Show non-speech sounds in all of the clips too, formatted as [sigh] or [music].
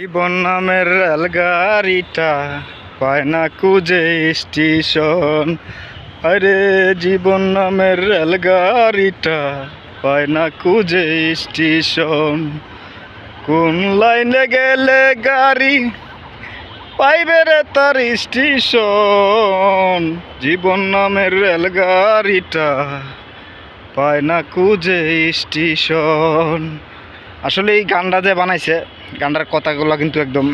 জীবন নামের রেলগাড়িটা পায় না কুজে স্টেশন। আরে, জীবন নামের রেলগাড়িটা পায় না কুজে স্টেশন। কোন লাইনে গেলে গাড়ি পাইবে রে তার স্টেশন? জীবন নামের রেলগাড়িটা পায় না কুজে স্টেশন। আসলে এই গানটা যে বানাইছে গানটার কথাগুলো কিন্তু একদম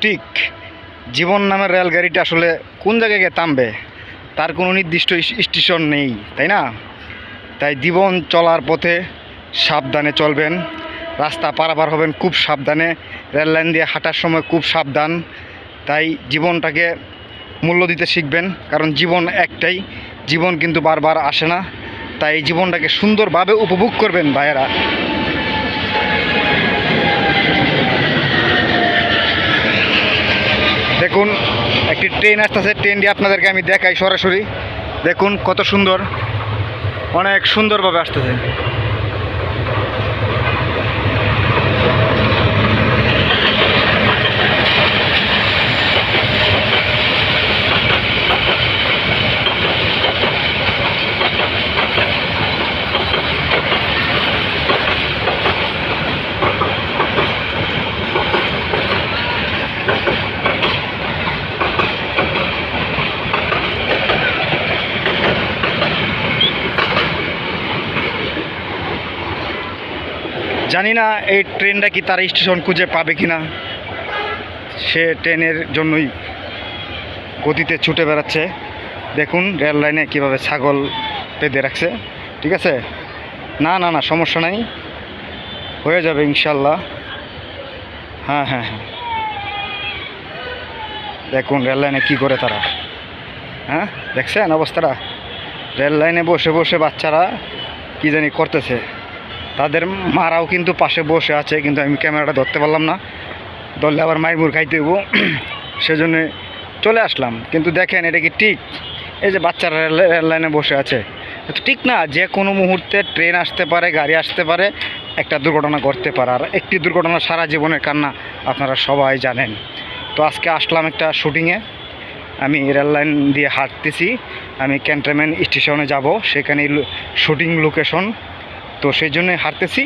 ঠিক। জীবন নামের রেলগাড়িটা আসলে কোন জায়গায় গিয়ে থামবে, তার কোনো নির্দিষ্ট স্টেশন নেই, তাই না? তাই জীবন চলার পথে সাবধানে চলবেন। রাস্তা পারাপার হবেন খুব সাবধানে। রেল লাইন দিয়ে হাঁটার সময় খুব সাবধান। তাই জীবনটাকে মূল্য দিতে শিখবেন, কারণ জীবন একটাই, জীবন কিন্তু বারবার আসে না। তাই জীবনটাকে সুন্দরভাবে উপভোগ করবেন ভাইয়েরা। দেখুন, একটি ট্রেন আসতেছে। ট্রেনটি আপনাদেরকে আমি দেখাই সরাসরি। দেখুন কত সুন্দর, অনেক সুন্দরভাবে আসতেছে। জানি না এই ট্রেনটা কি তার স্টেশন খুঁজে পাবে কি না সে ট্রেনের জন্যই গতিতে ছুটে বেড়াচ্ছে। দেখুন, রেল লাইনে কীভাবে ছাগল বেঁধে রাখছে। ঠিক আছে? না না না, সমস্যা নাই। হয়ে যাবে ইনশাল্লাহ। হ্যাঁ হ্যাঁ হ্যাঁ। দেখুন, রেল লাইনে কী করে তারা। হ্যাঁ দেখছেন অবস্থাটা? রেল লাইনে বসে বসে বাচ্চারা কী জানি করতেছে। তাদের মারাও কিন্তু পাশে বসে আছে, কিন্তু আমি ক্যামেরাটা ধরতে পারলাম না। ধরলে আবার মাইমুর খাইতে হব [clears throat] সেজন্য চলে আসলাম। কিন্তু দেখেন, এটা কি ঠিক? এই যে বাচ্চারা রেল লাইনে বসে আছে। ঠিক না, যে কোনো মুহূর্তে ট্রেন আসতে পারে, গাড়ি আসতে পারে, একটা দুর্ঘটনা ঘটতে পারে। আর একটি দুর্ঘটনা সারা জীবনের কান্না আপনারা সবাই জানেন। তো আজকে আসলাম একটা শুটিংয়ে আমি রেল লাইন দিয়ে হাঁটতেছি। আমি ক্যান্টনমেন্ট স্টেশনে যাব। সেখানে শুটিং লোকেশন। তো সেই জন্য হারতেছি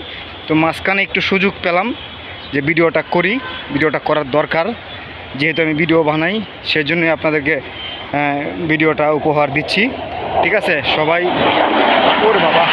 তো মাঝখানে একটু সুযোগ পেলাম যে ভিডিওটা করি, ভিডিওটা করার দরকার। যেহেতু আমি ভিডিও বানাই, সেই জন্যই আপনাদেরকে ভিডিওটা উপহার দিচ্ছি। ঠিক আছে? সবাই, ওর বাবা।